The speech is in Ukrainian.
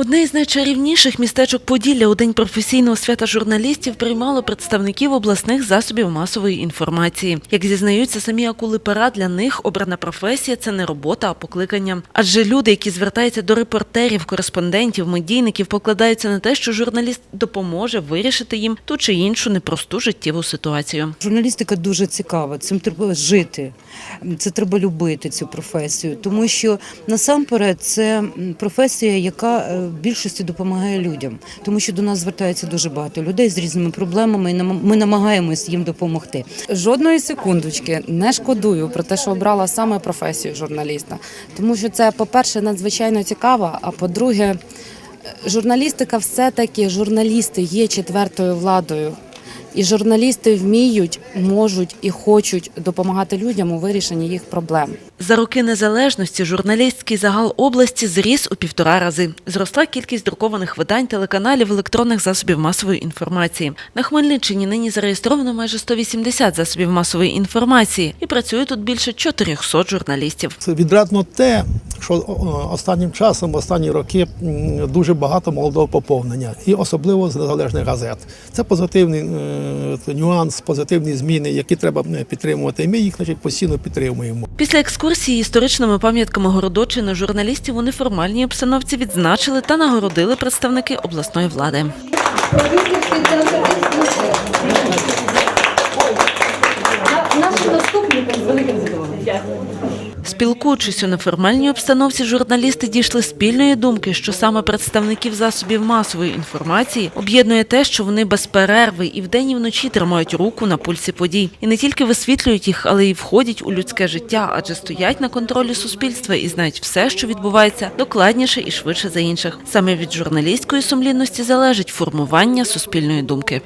Одне із найчарівніших містечок Поділля у день професійного свята журналістів приймало представників обласних засобів масової інформації. Як зізнаються самі акули пера, для них обрана професія це не робота, а покликання. Адже люди, які звертаються до репортерів, кореспондентів, медійників, покладаються на те, що журналіст допоможе вирішити їм ту чи іншу непросту життєву ситуацію. Журналістика дуже цікава. Цим треба жити. Це треба любити цю професію, тому що насамперед це професія, яка е, в більшості допомагає людям, тому що до нас звертається дуже багато людей з різними проблемами, і ми намагаємось їм допомогти. Жодної секундочки не шкодую про те, що обрала саме професію журналіста, тому що це, по-перше, надзвичайно цікаво, а по-друге, журналістика все-таки журналісти є четвертою владою. І журналісти вміють, можуть і хочуть допомагати людям у вирішенні їх проблем. За роки незалежності журналістський загал області зріс у півтора рази. Зросла кількість друкованих видань, телеканалів, електронних засобів масової інформації. На Хмельниччині нині зареєстровано майже 180 засобів масової інформації і працює тут більше 400 журналістів. Це відрадно те, що останнім часом, останні роки дуже багато молодого поповнення, і особливо з незалежних газет. Це позитивний е, нюанс, позитивні зміни, які треба е, підтримувати. І ми їх значить, постійно підтримуємо. Після екскурсії історичними пам'ятками Городочини журналістів у неформальній обстановці відзначили та нагородили представники обласної влади. Наші наступники з великим задоволенням. Спілкуючись у неформальній обстановці, журналісти дійшли спільної думки, що саме представників засобів масової інформації об'єднує те, що вони без перерви і вдень і вночі тримають руку на пульсі подій. І не тільки висвітлюють їх, але й входять у людське життя, адже стоять на контролі суспільства і знають все, що відбувається, докладніше і швидше за інших. Саме від журналістської сумлінності залежить формування суспільної думки.